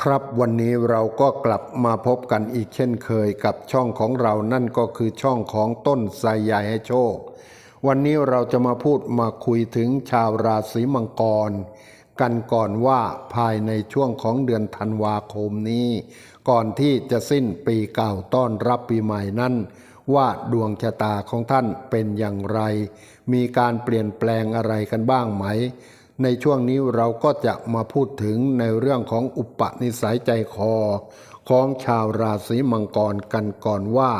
ครับวันนี้เราก็กลับมาพบกันอีกเช่นเคยกับช่องของเรานั่นก็คือช่องของต้นไทรใหญ่ให้โชค วันนี้เราจะมาพูดมาคุยถึงชาวราศีมังกร กันก่อนว่าภายในช่วงของเดือนธันวาคมนี้ ก่อนที่จะสิ้นปีเก่าต้อนรับปีใหม่นั้น ว่าดวงชะตาของท่านเป็นอย่างไร มีการเปลี่ยนแปลงอะไรกันบ้างไหม ในช่วงนี้เราก็จะมาพูดถึงในเรื่องของอุปนิสัยใจคอ ของชาวราศีมังกรกันก่อนว่า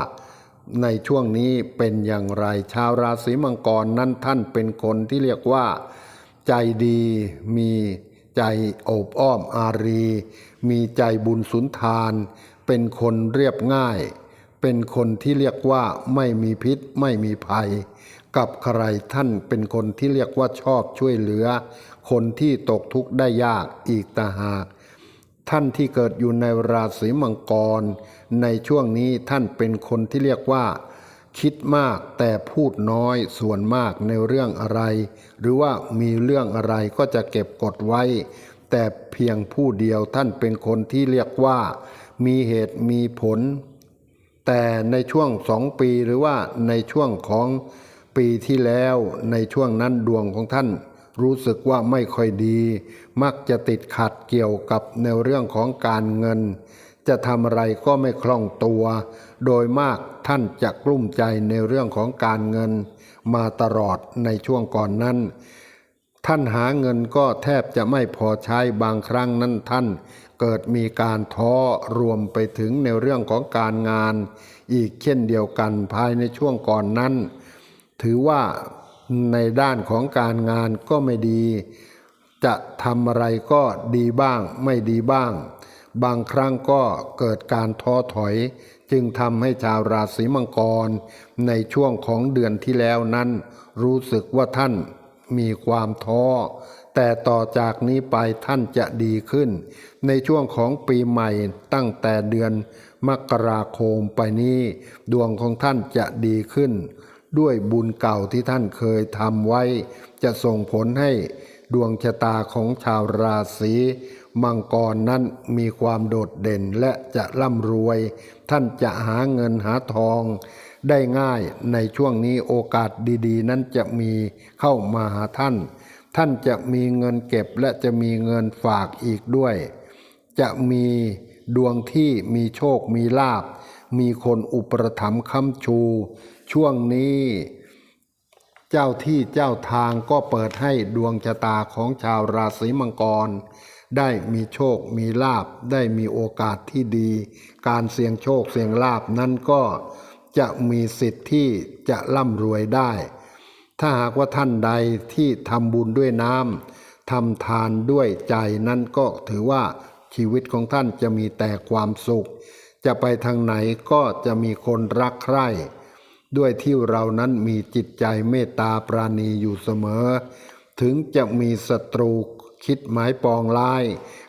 ในช่วงนี้เป็นอย่างไร ชาวราศีมังกรนั้นท่านเป็นคนที่เรียกว่า ใจดีมีใจโอบอ้อมอารี มีใจบุญสุนทาน เป็นคนเรียบง่าย เป็นคนที่เรียกว่าไม่มีพิษไม่มีภัย กับใครท่านเป็นคนที่เรียกว่าชอบช่วยเหลือ คนที่ตกทุกข์ได้ยากอีกต่าหาก ท่านที่เกิดอยู่ในราศีมังกร ในช่วงนี้ท่านเป็นคนที่เรียกว่า คิดมากแต่พูดน้อยส่วนมากในเรื่องอะไร หรือว่ามีเรื่องอะไรก็จะเก็บกดไว้ แต่เพียงผู้เดียวท่านเป็นคนที่เรียกว่า มีเหตุมีผล แต่ในช่วงสองปีหรือว่าในช่วงของ ปีที่แล้วในช่วงนั้นดวงของท่าน รู้สึกว่าไม่ค่อยดี มักจะติดขัดเกี่ยวกับในเรื่องของการเงิน จะทำอะไรก็ไม่คล่องตัว โดยมากท่านจะกลุ้มใจในเรื่องของการเงิน มาตลอดในช่วงก่อนนั้น ท่านหาเงินก็แทบจะไม่พอใช้บางครั้งนั้นท่านเกิดมีการท้อรวมไปถึงในเรื่องของการงาน อีกเช่นเดียวกันภายในช่วงก่อนนั้น ถือว่าในด้านของการงานก็ไม่ดี จะทำอะไรก็ดีบ้างไม่ดีบ้าง บางครั้งก็เกิดการท้อถอย จึงทำให้ชาวราศีมังกร ในช่วงของเดือนที่แล้วนั้น รู้สึกว่าท่านมีความท้อ แต่ต่อจากนี้ไปท่านจะดีขึ้น ในช่วงของปีใหม่ตั้งแต่เดือนมกราคมไปนี้ ดวงของท่านจะดีขึ้น ด้วยบุญเก่าที่ท่านเคยทำไว้ จะส่งผลให้ดวงชะตาของชาวราศีมังกรนั้นมีความโดดเด่นและจะร่ำรวย ท่านจะหาเงินหาทอง ได้ง่ายในช่วงนี้โอกาสดีๆ นั้นจะมีเข้ามาหาท่าน ท่านจะมีเงินเก็บและจะมีเงินฝากอีกด้วย จะมีดวงที่มีโชคมีลาบ มีคนอุปถัมภ์ค้ำชู ช่วงนี้เจ้าที่เจ้าทางก็เปิดให้ดวงชะตาของชาวราศีมังกร ได้มีโชคมีลาบได้มีโอกาสที่ดี การเสี่ยงโชคเสี่ยงลาบนั้นก็จะมีสิทธิ์ที่จะร่ำรวยได้ ถ้าหากว่าท่านใดที่ทำบุญด้วยน้ำทำทานด้วยใจนั้นก็ถือว่าชีวิตของท่านจะมีแต่ความสุข จะไปทางไหนก็จะมีคนรักใคร่ ด้วยที่เรานั้นมีจิตใจเมตตาปราณีอยู่เสมอ ถึงจะมีศัตรูคิดหมายปองร้าย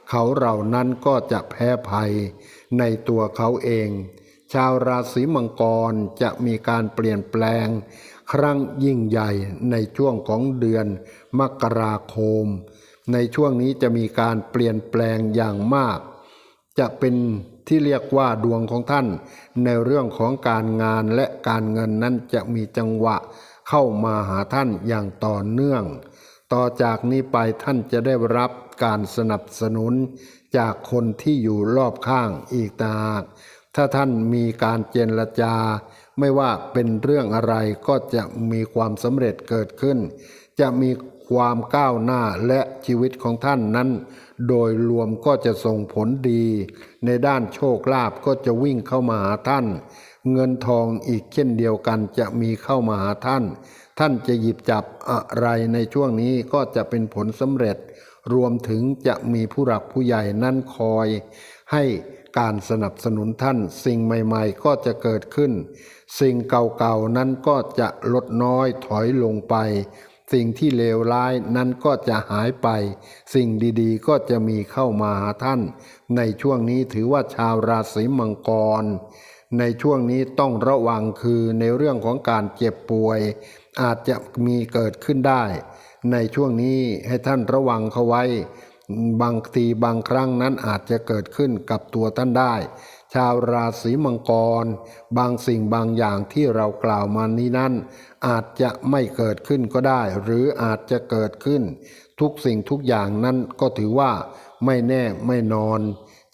เขาเหล่านั้นก็จะแพ้ภัยในตัวเขาเอง ชาวราศีมังกรจะมีการเปลี่ยนแปลง ครั้งยิ่งใหญ่ในช่วงของเดือนมกราคม ในช่วงนี้จะมีการเปลี่ยนแปลงอย่างมาก จะเป็น ที่เรียกว่าดวงของท่าน ในเรื่องของการงานและการเงินนั้นจะมีจังหวะเข้ามาหาท่านอย่างต่อเนื่อง ต่อจากนี้ไปท่านจะได้รับการสนับสนุนจากคนที่อยู่รอบข้างอีกต่างหากถ้าท่านมีการเจรจา ไม่ว่าเป็นเรื่องอะไรก็จะมีความสำเร็จเกิดขึ้น จะมี ความก้าวหน้าและชีวิตของท่านนั้น โดยรวมก็จะส่งผลดี ในด้านโชคลาภก็จะวิ่งเข้ามาหาท่าน เงินทองอีกเช่นเดียวกันจะมีเข้ามาหาท่าน ท่านจะหยิบจับอะไรในช่วงนี้ก็จะเป็นผลสำเร็จ รวมถึงจะมีผู้หลักผู้ใหญ่นั่นคอย ให้การสนับสนุนท่านสิ่งใหม่ๆ ก็จะเกิดขึ้น สิ่งเก่าๆนั้นก็จะลดน้อยถอยลงไป สิ่งที่เลวร้ายนั้นก็จะหายไป สิ่งดีๆ ก็จะมีเข้ามาหาท่าน ในช่วงนี้ถือว่าชาวราศีมังกร ในช่วงนี้ต้องระวังคือในเรื่องของการเจ็บป่วย อาจจะมีเกิดขึ้นได้ ในช่วงนี้ให้ท่านระวังเขาไว้ บางทีบางครั้งนั้นอาจจะเกิดขึ้นกับตัวท่านได้ ชาวราศีมังกร บางสิ่งบางอย่างที่เรากล่าวมานี้นั้น อาจจะไม่เกิดขึ้นก็ได้ หรืออาจจะเกิดขึ้น ทุกสิ่งทุกอย่างนั้นก็ถือว่าไม่แน่ไม่นอน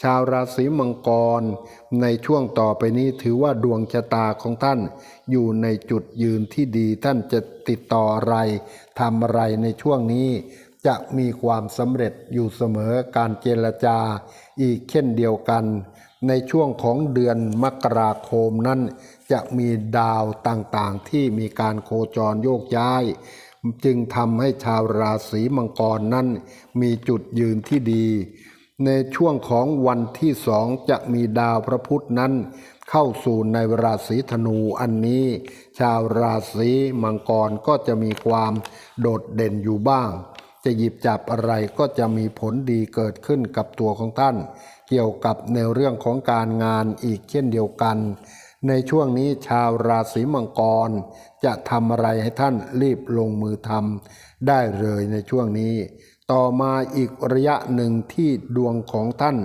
ชาวราศีมังกร ในช่วงต่อไปนี้ถือว่าดวงชะตาของท่าน อยู่ในจุดยืนที่ดีท่านจะติดต่ออะไรทำอะไรในช่วงนี้ จะมีความสำเร็จอยู่เสมอการเจรจา อีกเช่นเดียวกัน ในช่วงของเดือนมกราคมนั้น จะมีดาวต่างๆ ที่มีการโคจรโยกย้าย จึงทำให้ชาวราศีมังกรนั้น มีจุดยืนที่ดี ในช่วงของวันที่สองจะมีดาวพระพุธนั้น เข้าสู่ในราศีธนูอันนี้ ชาวราศีมังกรก็จะมีความโดดเด่นอยู่บ้าง จะหยิบจับอะไรก็จะมีผลดีเกิดขึ้นกับตัวของท่าน เกี่ยวกับในเรื่องของการงานอีกเช่นเดียวกัน ในช่วงนี้ชาวราศีมังกร จะทำอะไรให้ท่านรีบลงมือทำได้เลยในช่วงนี้ ต่อมาอีกระยะหนึ่งที่ดวงของท่าน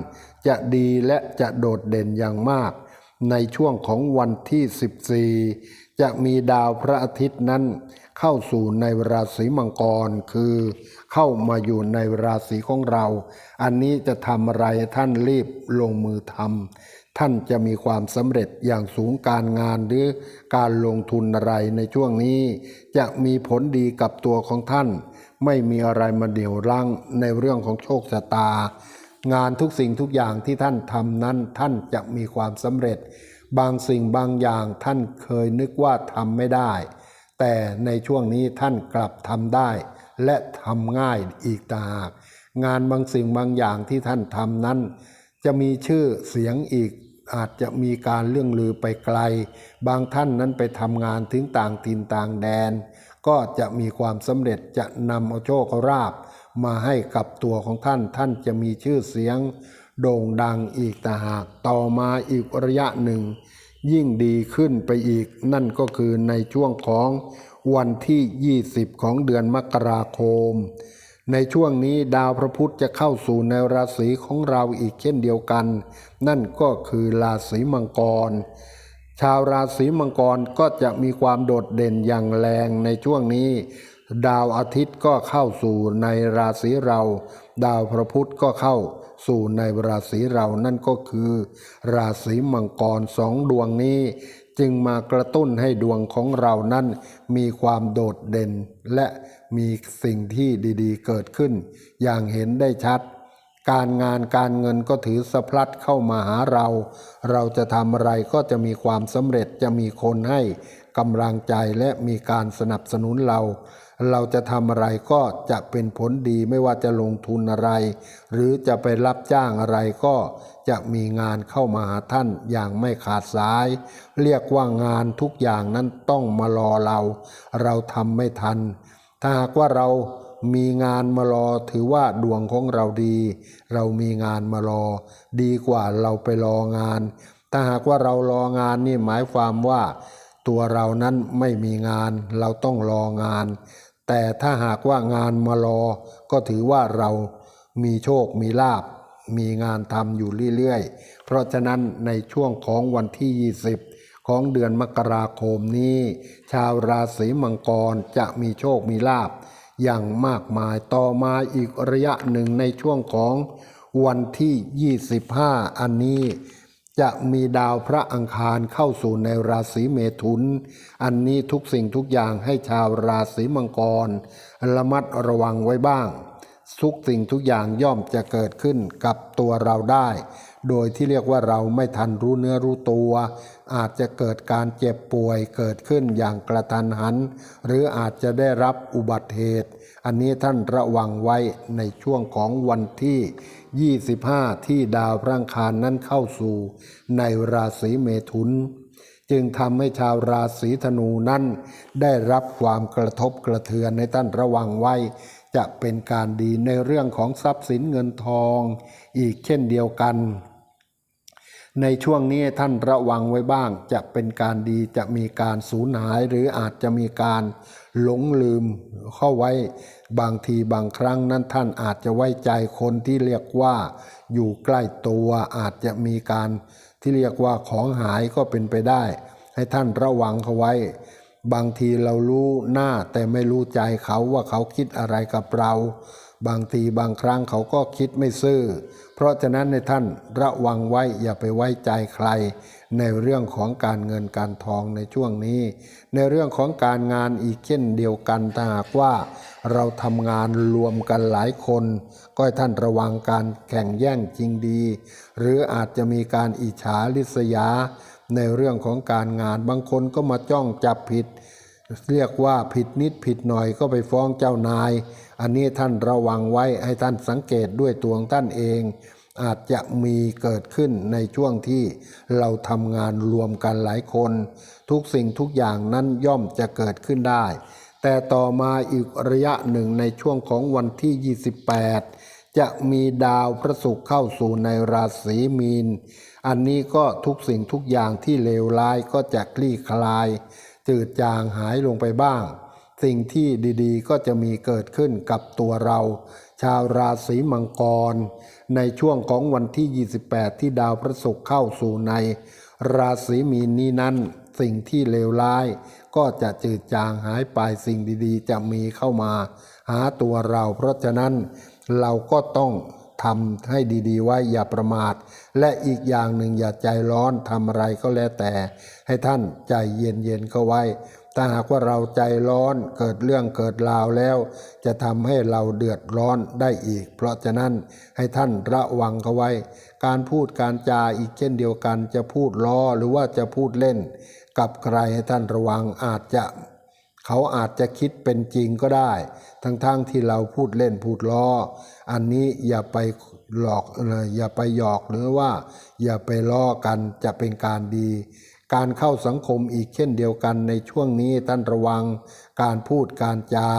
จะดีและจะโดดเด่นอย่างมาก ในช่วงของวันที่ 14 จะมีดาวพระอาทิตย์นั้นเข้าสู่ในราศีมังกรคือ เข้ามาอยู่ในราศีของเรา อันนี้จะทำอะไรท่านรีบลงมือทำท่านจะมีความสำเร็จอย่างสูงการงานหรือการลงทุนอะไรในช่วงนี้ จะมีผลดีกับตัวของท่าน ไม่มีอะไรมาเดี่ยวรั้งในเรื่องของโชคชะตา งานทุกสิ่งทุกอย่างที่ท่านทำนั้นท่านจะมีความสำเร็จ บางสิ่งบางอย่างท่านเคยนึกว่าทำไม่ได้ แต่ในช่วงนี้ท่านกลับทำได้ และทำง่ายอีกต่างหากงานบางสิ่งบางอย่างที่ท่านทำนั้น จะมีชื่อเสียงอีกอาจจะมีการเรื่องลือไปไกล บางท่านนั้นไปทำงานถึงต่างถิ่นต่างแดน ก็จะมีความสำเร็จจะนำเอาโชคราบ มาให้กับตัวของท่านท่านจะมีชื่อเสียง โด่งดังอีกต่างหากต่อมาอีกระยะหนึ่ง ยิ่งดีขึ้นไปอีก นั่นก็คือในช่วงของวันที่ 20 ของเดือนมกราคม ในช่วงนี้ดาวพระพุธจะเข้าสู่ในราศีของเราอีกเช่นเดียวกัน นั่นก็คือราศีมังกร ชาวราศีมังกรก็จะมีความโดดเด่นอย่างแรงในช่วงนี้ ดาวอาทิตย์ก็เข้าสู่ในราศีเรา ดาวพระพุธก็เข้า สู่ในราศีเรานั่นก็คือ ราศีมังกรสองดวงนี้ จึงมากระตุ้นให้ดวงของเรานั้น มีความโดดเด่น และมีสิ่งที่ดีๆ เกิดขึ้น อย่างเห็นได้ชัด การงานการเงินก็ถือสะพลัดเข้ามาหาเรา เราจะทำอะไรก็จะมีความสำเร็จจะมีคนให้กำลังใจและมีการสนับสนุนเรา เราจะทำอะไรก็จะเป็นผลดีไม่ว่าจะลงทุนอะไร หรือจะไปรับจ้างอะไรก็จะมีงานเข้ามาหาท่านอย่างไม่ขาดสาย เรียกว่างานทุกอย่างนั้นต้องมารอเรา เราทำไม่ทัน ถ้าหากว่าเรามีงานมารอถือว่าดวงของเราดี เรามีงานมารอ ดีกว่าเราไปรองาน ถ้าหากว่าเรารองานนี่หมายความว่า ตัวเรานั้นไม่มีงาน เราต้องรองาน แต่ถ้าหากว่างานมารอ ก็ถือว่าเรามีโชคมีลาบ มีงานทำอยู่เรื่อยๆ เพราะฉะนั้นในช่วงของวันที่ 20 ของเดือนมกราคมนี้ ชาวราศีมังกรจะมีโชคมีลาบ อย่างมากมายต่อมาอีกระยะหนึ่งในช่วงของวันที่ 25 อันนี้ จะมีดาวพระอังคารเข้าสู่ในราศีเมถุน อันนี้ทุกสิ่งทุกอย่างให้ชาวราศีมังกร ระมัดระวังไว้บ้าง ทุกสิ่งทุกอย่างย่อมจะเกิดขึ้นกับตัวเราได้ โดยที่เรียกว่าเราไม่ทันรู้เนื้อรู้ตัว อาจจะเกิดการเจ็บป่วยเกิดขึ้นอย่างกระทันหัน หรืออาจจะได้รับอุบัติเหตุ อันนี้ท่านระวังไว้ในช่วงของวันที่ 25 ที่ดาวพระอังคารนั้นเข้าสู่ในราศีเมถุน จึงทำให้ชาวราศีธนูนั้น ได้รับความกระทบกระเทือนในท่านระวังไว้ จะเป็นการดีในเรื่องของทรัพย์สินเงินทอง อีกเช่นเดียวกัน ในช่วงนี้ท่านระวังไว้บ้างจะเป็นการดีจะมีการสูญหายหรืออาจจะมีการ หลงลืมเข้าไว้บางทีบางครั้งนั้นท่านอาจจะไว้ใจคนที่เรียกว่าอยู่ใกล้ตัวอาจจะมีการที่เรียกว่าของหายก็เป็นไปได้ ให้ท่านระวังเขาไว้ บางทีเรารู้หน้าแต่ไม่รู้ใจเขาว่าเขาคิดอะไรกับเรา บางทีบางครั้งเขาก็คิดไม่ซื่อ เพราะฉะนั้นในท่านระวังไว้อย่าไปไว้ใจใคร ในเรื่องของการเงินการทองในช่วงนี้ ในเรื่องของการงานอีกเช่นเดียวกันถ้าหากว่า เราทำงานรวมกันหลายคน ก็ให้ท่านระวังการแข่งแย่งจริงดี หรืออาจจะมีการอิจฉาริษยา ในเรื่องของการงานบางคนก็มาจ้องจับผิด เรียกว่าผิดนิดผิดหน่อยก็ไปฟ้องเจ้านาย อันนี้ท่านระวังไว้ให้ท่านสังเกตด้วยตัวของท่านเอง อาจจะมีเกิดขึ้นในช่วงที่เราทำงานรวมกันหลายคน ทุกสิ่งทุกอย่างนั้นย่อมจะเกิดขึ้นได้ แต่ต่อมาอีกระยะหนึ่งในช่วงของวันที่ 28 จะมีดาวพระศุกร์เข้าสู่ในราศีมีน อันนี้ก็ทุกสิ่งทุกอย่างที่เลวร้ายก็จะคลี่คลายจืดจางหายลงไปบ้าง สิ่งที่ดีๆ ก็จะมีเกิดขึ้นกับตัวเรา ชาวราศีมังกร ในช่วงของวันที่ 28 ที่ดาวพระศุกร์เข้าสู่ใน ราศีมีนนี้นั้น สิ่งที่เลวร้าย ก็จะจืดจางหายไปสิ่งดีๆ จะมีเข้ามา หาตัวเรา เพราะฉะนั้นเราก็ต้องทำให้ดีๆไว้อย่าประมาท และอีกอย่างหนึ่งอย่าใจร้อนทำอะไรก็แล้วแต่ ให้ท่านใจเย็นๆเข้าไว้ ถ้าหากว่าเราใจร้อนเกิดเรื่องเกิดราวแล้ว จะทำให้เราเดือดร้อนได้อีก เพราะฉะนั้นให้ท่านระวังเขาไว้ การพูดการจาอีกเช่นเดียวกันจะพูดล้อหรือว่าจะพูดเล่น กับใครให้ท่านระวังอาจจะเขาอาจจะคิดเป็นจริงก็ได้ ทั้งๆทที่เราพูดเล่นพูดล้อ อันนี้อย่าไปหลอกเลยอย่าไปหยอกหรือว่า อย่าไปล้อกันจะเป็นการดี การเข้าสังคมอีกเช่นเดียวกันในช่วงนี้ท่านระวังการพูดการจา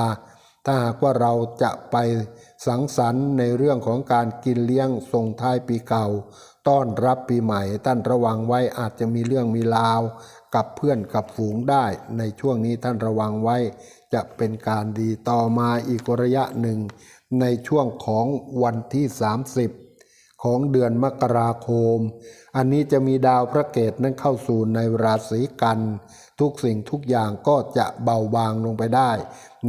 ถ้าหากว่าเราจะไปสังสรรค์ในเรื่องของการกินเลี้ยงส่งท้ายปีเก่า ต้อนรับปีใหม่ท่านระวังไว้อาจจะมีเรื่องมีราว กับเพื่อนกับฝูงได้ ในช่วงนี้ท่านระวังไว้ จะเป็นการดีต่อมาอีกระยะหนึ่ง ในช่วงของวันที่ 30 ของเดือนมกราคม อันนี้จะมีดาวพระเกตนั้นเข้าสู่ในราศีกัน ทุกสิ่งทุกอย่างก็จะเบาบางลงไปได้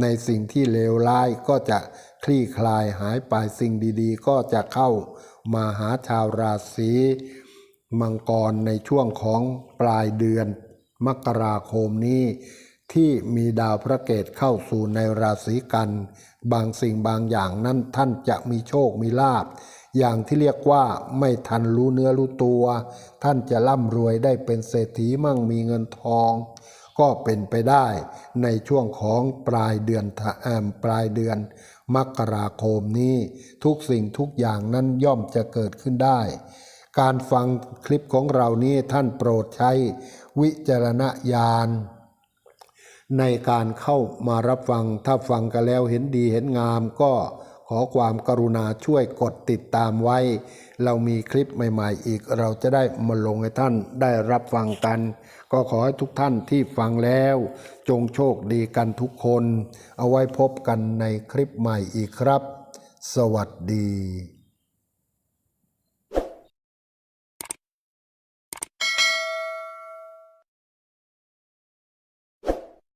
ในสิ่งที่เลวร้ายก็จะคลี่คลายหายไปสิ่งดีๆ ก็จะเข้ามาหาชาวราศีมังกรในช่วงของปลายเดือนมกราคมนี้ ที่มีดาวพระเกตเข้าสู่ในราศีกัน บางสิ่งบางอย่างนั้นท่านจะมีโชคมีลาภ อย่างที่เรียกว่าไม่ทันรู้เนื้อรู้ตัว ท่านจะร่ำรวยได้เป็นเศรษฐีมั่งมีเงินทอง ก็เป็นไปได้ในช่วงของปลายเดือนทะเอิ่มปลายเดือน มกราคมนี้ ทุกสิ่งทุกอย่างนั้นย่อมจะเกิดขึ้นได้ การฟังคลิปของเรานี้ท่านโปรดใช้วิจารณญาณในการเข้ามารับฟังถ้าฟังกันแล้วเห็นดีเห็นงามก็ ขอความกรุณาช่วยกดติดตามไว้ เรามีคลิปใหม่ๆอีก เราจะได้มาลงให้ท่านได้รับฟังกัน ก็ขอให้ทุกท่านที่ฟังแล้ว จงโชคดีกันทุกคน เอาไว้พบกันในคลิปใหม่อีกครับ สวัสดี